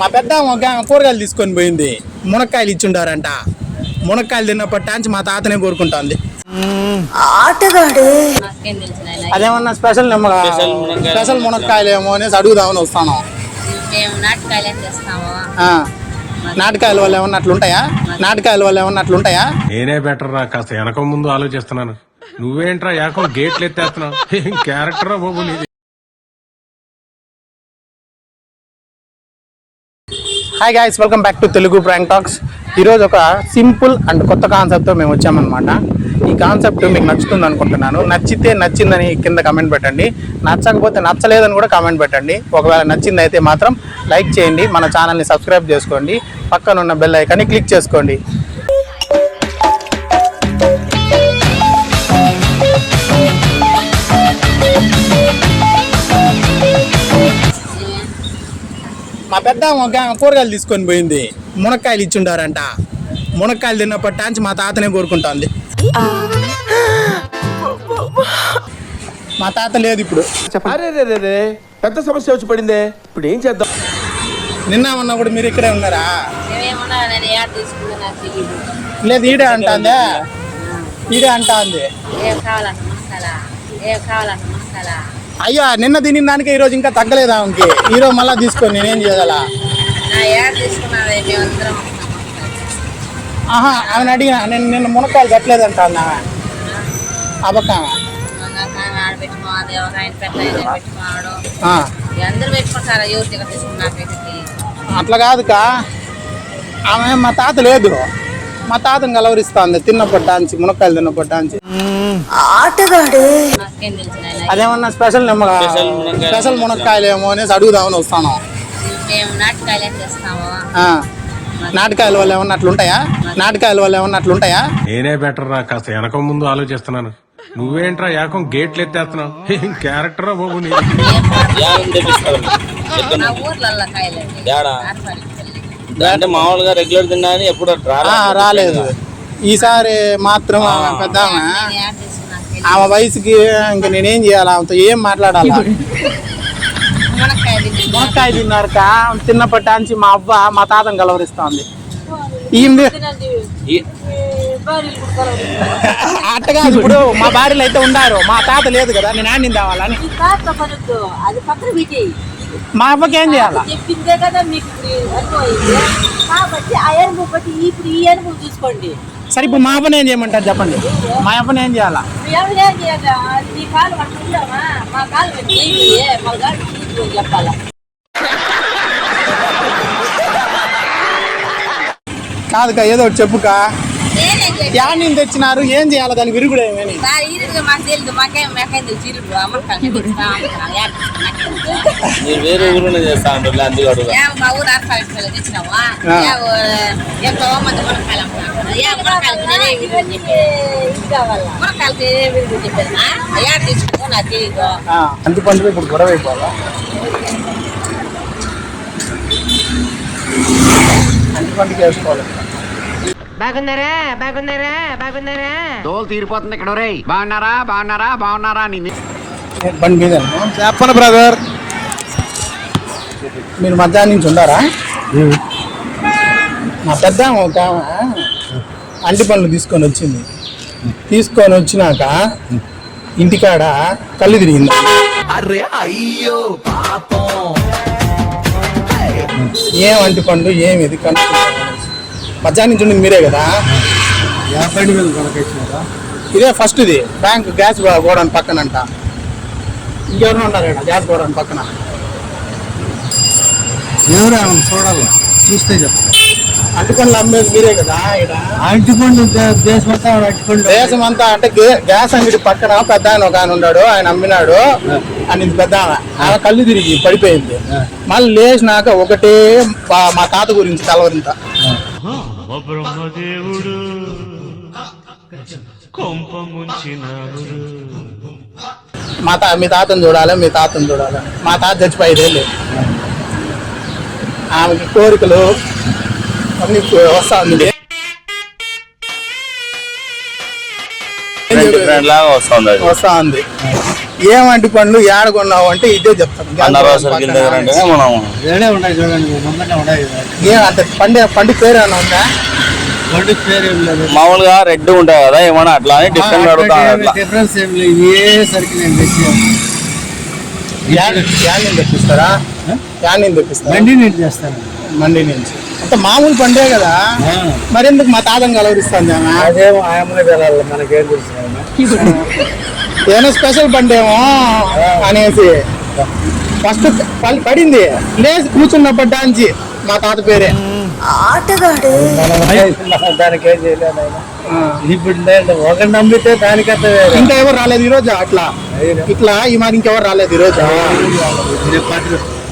మా పెద్ద కూరగాయలు తీసుకొని పోయింది. మునక్కాయలు ఇచ్చిండారంట. మునక్కాయలు తిన్నప్పటి నుంచి మా తాతనే కోరుకుంటుంది. అదేమన్నా స్పెషల్ నిమ్మ స్పెషల్ మునక్కాయలు. ఏమో అనేసి అడుగుదామని వస్తాను. నాటకాయల వల్ల ఏమన్నా అట్లుంటాయా నాటకాయల వల్ల ఏమన్నా అట్లుంటాయా నేనే బెటర్ రా కాస్త వెనక ముందు ఆలోచిస్తున్నాను. నువ్వేంట్రా ఏకం గేట్లు ఎత్తేస్తున్నావు? Character Babu hi guys welcome back to Telugu prank talks ఈరోజు ఒక సింపుల్ అండ్ కొత్త కాన్సెప్ట్తో మేము వచ్చామన్నమాట. ఈ కాన్సెప్ట్ మీకు నచ్చుతుంది అనుకుంటున్నాను. నచ్చితే నచ్చిందని కింద కమెంట్ పెట్టండి. నచ్చకపోతే నచ్చలేదని కూడా కామెంట్ పెట్టండి. ఒకవేళ నచ్చింది అయితే మాత్రం లైక్ చేయండి. మన ఛానల్ని సబ్స్క్రైబ్ చేసుకోండి. పక్కనున్న బెల్ ఐకాన్ని క్లిక్ చేసుకోండి. మా పెద్ద కూరగాయలు తీసుకొని పోయింది. మునక్కాయలు ఇచ్చిండారంట. మునక్కాయలు తిన్నప్పటి నుంచి మా తాతనే కోరుకుంటుంది. మా తాత లేదు ఇప్పుడు. అరే రే రే రే పెద్ద సమస్య వచ్చి పడిందే. ఇప్పుడు ఏం చేద్దాం? నిన్న మొన్న కూడా మీరు ఇక్కడే ఉన్నారా? లేదు ఈడే అంటాందే? ఈడే అంటాంది. ఏం కావాలంట మసాలా ఏం కావాలంట మసాలా అయ్యో నిన్న తినిన దానికి ఈరోజు ఇంకా తగ్గలేదు ఆమెకి? ఈరోజు మళ్ళీ తీసుకొని నేనేం మేమందరం. ఆహా ఆమెను అడిగిన నేను నిన్న మునక్కాయలు కట్టలేదు అంటాంది ఆమె? అబక్క అట్లా కాదుకా. ఆమె మా తాత లేదు. మా తాతను కలవరిస్తాంది. తిన్నప్పటి నుంచి మునక్కాయలు నాకేం తెలుసు నాయన అదేమన్నా స్పెషల్ నిమ్మ స్పెషల్ మునక్కాయలు. ఏమో అనేసి అడుగుదామని వస్తాను. నాటకాయల వల్ల ఏమన్నా అట్లుంటాయా నాటకాయల వల్ల ఏమన్నా అట్లుంటాయా నేనే బెటర్ రా కాస్త వెనక ముందు ఆలోచిస్తున్నాను. నువ్వేంట్రా ఏకం గేట్లు ఎత్తేస్తున్నావు? క్యారెక్టర్ బాబు నా. అంటే మామూలుగా రెగ్యులర్ తిన్నా ఎప్పుడు? రాలేదు. ఈసారి మాత్రం పెద్ద ఆమె వయసుకి ఇంక నేనేం చేయాలి? ఆమెతో ఏం మాట్లాడాలి? మునక్కాయ తిన్నారక. తిన్నప్పటి నుంచి మా అవ్వ మా తాతను కలవరిస్తోంది ఈమె అట్టగా ఇప్పుడు మా భార్యలు అయితే ఉండారు. మా తాత లేదు కదా నేను ఆడిని తేవాలని మా అవ్వకి ఏం చేయాలా? చెప్పిందే కదా మీకు ఇప్పుడు అనుభవం కాబట్టి ఆ అనుభవం బట్టి ఇప్పుడు ఈ అనుభవం చూసుకోండి. సరే ఇప్పుడు మా అవ్వని ఏం చేయమంటారు చెప్పండి. మా అవ్వని ఏం చేయాలా? కాదుకా ఏదో ఒకటి చెప్పుకా. నేనేం చెప్పి యాడ్ నుంచి తెచ్చినారు ఏం చేయాలి దాని విరుగుడు ఏమని సార్ ఈరుగా మాకు తెలియదు మాకేం మాకేం తెలుసు ఇరుగు అమ్మకాలు తెస్తా, అమ్మకాలు, యాడ్ తీసుకున్నా, నాకేం తెలుసు. మీరు వేరే ఊరిలో చేస్తా ఉంటారు అందుకు అడుగు ఏ మా ఊరు ఆర్పాలి తెచ్చినావా ఆ. ఏ ఊ- ఎంతో మంది మునక్కాయలు అమ్ముతున్నారు. ఏ మునక్కాయలకి నేనే విరుగు చెప్పేది ఇది కావాలా మునక్కాయలకి నేనే విరుగు చెప్పేది ఆ? యాడ్ తీసుకో నాకు తెలియదు అంటి పండుగ ఇప్పుడు గొడవ అయిపోవాలా అంటి పండుగ వేసుకోవాలి బాగున్నారా? బాగున్నారా? బాగున్నారా? దోలు తీరిపోతుంది ఇక్కడ రే బాగున్నారా? బాగున్నారా? బాగున్నారా? అని బండి మీద. చెప్పను బ్రదర్? మీరు మధ్యాహ్నం నుంచి ఉండారా మా పెద్ద ఒక అంటి పనులు తీసుకొని వచ్చింది. తీసుకొని వచ్చినాక ఇంటికాడ కళ్ళు తిరిగింది. ఏం అంటి పండు ఏం ఇది? మధ్యాహ్నం నుంచి ఉండింది మీరే కదా? ఇదే ఫస్ట్ ఇది. బ్యాంక్ గ్యాస్ గోడౌన్ పక్కన అంట ఇంకెవరు ఉన్నారు ఇక్కడ గ్యాస్ గోడౌన్ పక్కన. ఎవరు చూడాలి. చూస్తే చెప్పు అంటుకొండలు అమ్మేది మీరే కదా ఇక్కడ అంటిపండు దేశం అంతా అంటిపండు దేశం అంతా అంటే గ్యాస్ అంగడి పక్కన పెద్ద ఆయన ఒక ఆయన ఉన్నాడు ఆయన అమ్మినాడు. అని పెద్ద ఆమె కళ్ళు తిరిగి పడిపోయింది. మళ్ళీ లేచినాక ఒకటే మా- తాత గురించి తలవరింత మా తా మీ తాతను చూడాలి మీ తాతను చూడాలి? మా తాత చచ్చిపోయి ఐదేళ్ళు. ఆమెకి కోరికలు అన్ని వస్తా ఉంది. వస్తా ఉంది. ఏం అంటి పండ్లు ఏడ కొన్నావు అంటే ఇదే చెప్తాను అంటే పండు పండు పేరు ఏమైనా ఉందా? మామూలుగా రెడ్ ఉంటాయి కదా ఏమన్నా అట్లా అని డిఫరెంట్ అడుగుతాను డిఫరెన్స్ ఏం లేదు. ఏ సరికి నేను తెచ్చాను యాన్ని తెప్పిస్తారా? యాన్ని తెప్పిస్తారా? బండి నేను చేస్తాను. మండి నుంచి. అంత మామూలు పండే కదా? మరెందుకు మా తాతను కలవరిస్తుంది ఆమె? అదేమో ఆయమ్మనే వెళ్ళాలి మనకేం తెలుసు ఆయన. ఏమైనా స్పెషల్ పండేమో అనేసి. ఫస్ట్ పడింది. లేచి కూర్చున్నప్పటి నుంచి మా తాత పేరే. దానికి చేయలేదు ఇప్పుడు నమ్మితే దానికంత ఇంకా ఎవరు రాలేదు ఈరోజు అట్లా? ఇట్లా ఈ మరి ఇంకెవరు రాలేదు ఈరోజు?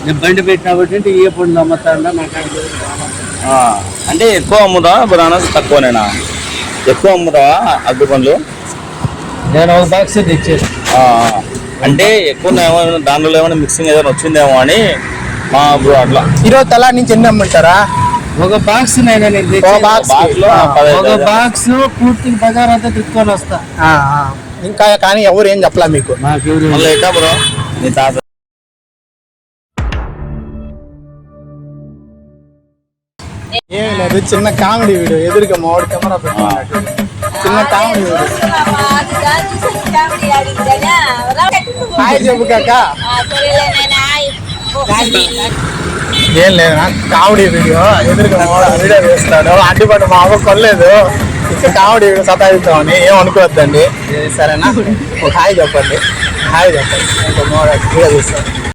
నేను బండి పెట్టినా కాబట్టి ఏ పండు అమ్ముతాడా నాకు అంటే ఎక్కువ అమ్ముతావా బనానాస్ తక్కువనేనా? ఎక్కువ అమ్ముతావా అగ్గి పండ్లు? నేను ఒక బాక్స్ తెచ్చేసి ఆ, అంటే ఎక్కువ ఏమైనా దాంట్లో ఏమైనా మిక్సింగ్ ఏదైనా వచ్చిందేమో అని మా బ్రో అట్లా. ఈరోజు తలా నుంచి ఎన్ని అమ్ముంటారా? ఒక బాక్స్ నేను ఒక బాక్స్ పూర్తి బజార్ అంతా తిప్పుకొని వస్తా. ఇంకా కానీ ఎవరు ఏం చెప్పలా మీకు? బ్రో? నీ తాత ఏం లేదు చిన్న కామెడీ వీడియో ఎదురుగా మామిడి కెమెరా పెట్టుకున్నట్టు చిన్న కామెడీ వీడియో అది దాని చూసి కామెడీ ఆడింది కదా హాయ్ చెప్పు కాక సరేలే నాయనా ఏం లేదు కామెడీ వీడియో ఎదురుగా మామిడి వీడియో వేస్తాడు అడ్డుపడి మా అవ్వ కొనలేదు ఇంకా కామెడీ వీడియో సతాయిస్తామని ఏం అనుకోవద్దండి సరేనా ఒక హాయ్ చెప్పండి హాయ్ చెప్పండి ఇంకా మామిడి వీడియో తీస్తాను